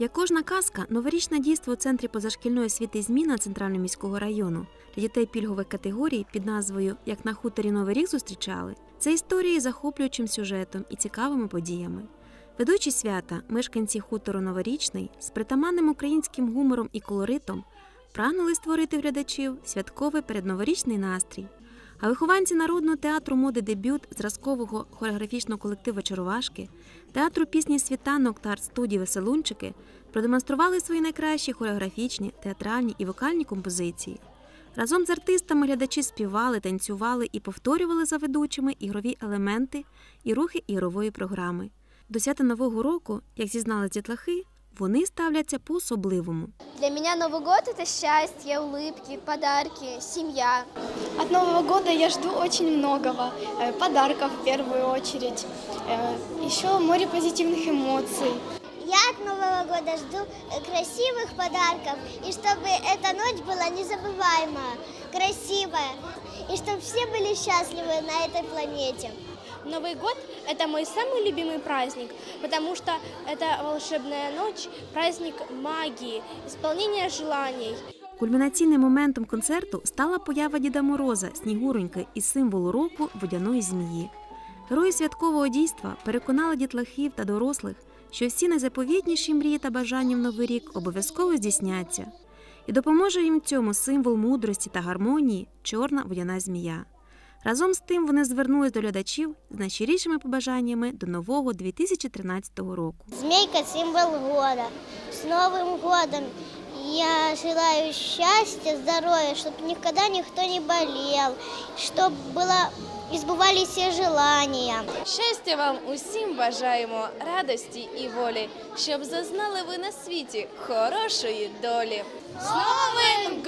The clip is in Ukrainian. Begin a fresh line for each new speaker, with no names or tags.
Як кожна казка, новорічне дійство у центрі позашкільної освіти зміна Центрального міського району для дітей пільгових категорій під назвою Як на хуторі Новий рік зустрічали це історії з захоплюючим сюжетом і цікавими подіями. Ведучі свята, мешканці хутору Новорічний з притаманним українським гумором і колоритом прагнули створити глядачів святковий передноворічний настрій. А вихованці народного театру моди дебют зразкового хореографічного колективу Чарувашки, театру пісні світанок та арт-студії Веселунчики продемонстрували свої найкращі хореографічні, театральні і вокальні композиції. Разом з артистами глядачі співали, танцювали і повторювали за ведучими ігрові елементи і рухи ігрової програми. До свята Нового року, як зізнались дітлахи, вони ставляться по-особливому.
Для меня Новый год – это счастье, улыбки, подарки, семья.
От Нового года я жду очень многого. Э, Подарков в первую очередь. Э, Еще море позитивных эмоций.
Я от Нового года жду э, красивых подарков, и чтобы эта ночь была незабываемая, красивая, и чтобы все были счастливы на этой планете.
Новый год – это мой самый любимый праздник, потому что это волшебная ночь, праздник магии, исполнения желаний.
Кульмінаційним моментом концерту стала поява Діда Мороза, Снігуроньки і символу року водяної змії. Герої святкового дійства переконали дітлахів та дорослих, що всі найзаповітніші мрії та бажання в новий рік обов'язково здійсняться, і допоможе їм в цьому символ мудрості та гармонії чорна водяна змія. Разом з тим вони звернулись до глядачів з найщирішими побажаннями до нового 2013 року.
Змейка – символ года. С Новым годом! Я желаю счастья, здоровья, чтобы никогда никто не болел, чтобы было, избывались все желания.
Щастя вам усім бажаємо, радості і волі, щоб зазнали ви на світі хорошої долі. З Новим